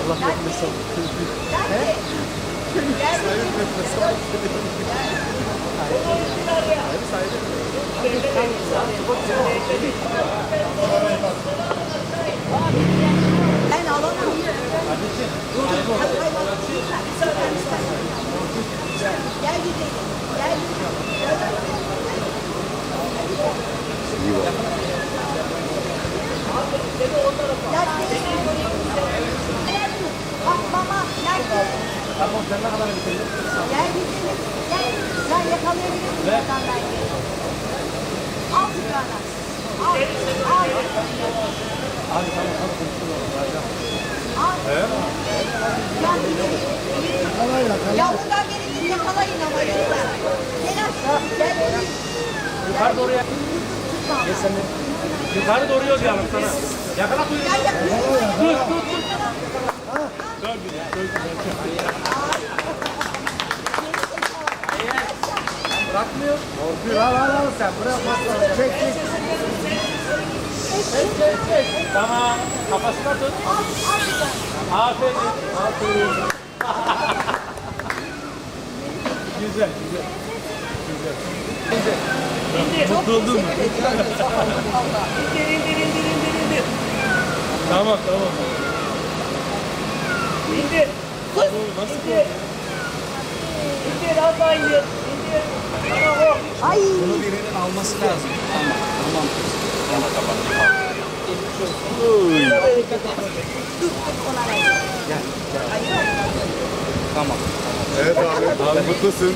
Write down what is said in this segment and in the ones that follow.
Allah yakında sağlık. Sayın yakında sağlık. Hayır, sayın. Hayır, sayın. Tamam sen ne kadar bitirdin? Gel gidelim. Gel. Sen yakalayabilir misin oradan belki? Al tane. Al. Al. Abi tamam tamam. Vereceğim. Al. Gel gidelim. Ya buradan gelin yakalayın ama lütfen. Gel aşağı. Gel. Yukarı doğru yak. Gel sen de. Yukarı doğru yol diyorum sana. Yakala kuyruğu. Gel yakalayın. Bırakmıyor. Korkuyor. Al al al sen. Bırak. Çek çek. Tamam. Kafasına tut. Aferin. Aferin. güzel güzel. Güzel. Mutlu oldun mu? İndir indir indir indir indir. Tamam tamam. İndir. Nasıl İndir. İndir az daha indir. İndir. Ay. Bunu birinin alması lazım. Tamam, tamam. Tamam. Evet abi. Abi mutlusun.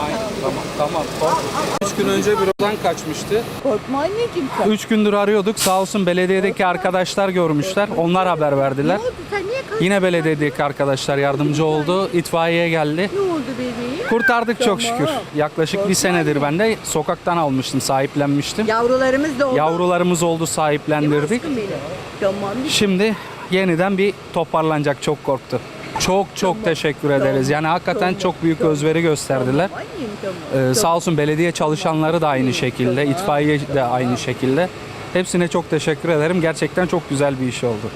Aynen, tamam, tamam. Korkma. Üç gün önce bürodan kaçmıştı. Korkma anneciğim. Üç gündür arıyorduk. Sağ olsun belediyedeki arkadaşlar görmüşler. Onlar haber verdiler. Ne oldu? Sen niye kaçtın? Yine belediyedeki arkadaşlar yardımcı oldu. İtfaiye geldi. Ne oldu bebeğim? Kurtardık çok şükür. Yaklaşık bir senedir ben de sokaktan almıştım, sahiplenmiştim. Yavrularımız da oldu. Yavrularımız oldu, sahiplendirdik. Aşkım benim. Tamam. Şimdi yeniden bir toparlanacak çok korktu. Çok çok teşekkür ederiz. Yani hakikaten çok büyük özveri gösterdiler. Ee, sağ olsun belediye çalışanları da aynı şekilde, itfaiye de aynı şekilde. Hepsine çok teşekkür ederim. Gerçekten çok güzel bir iş oldu.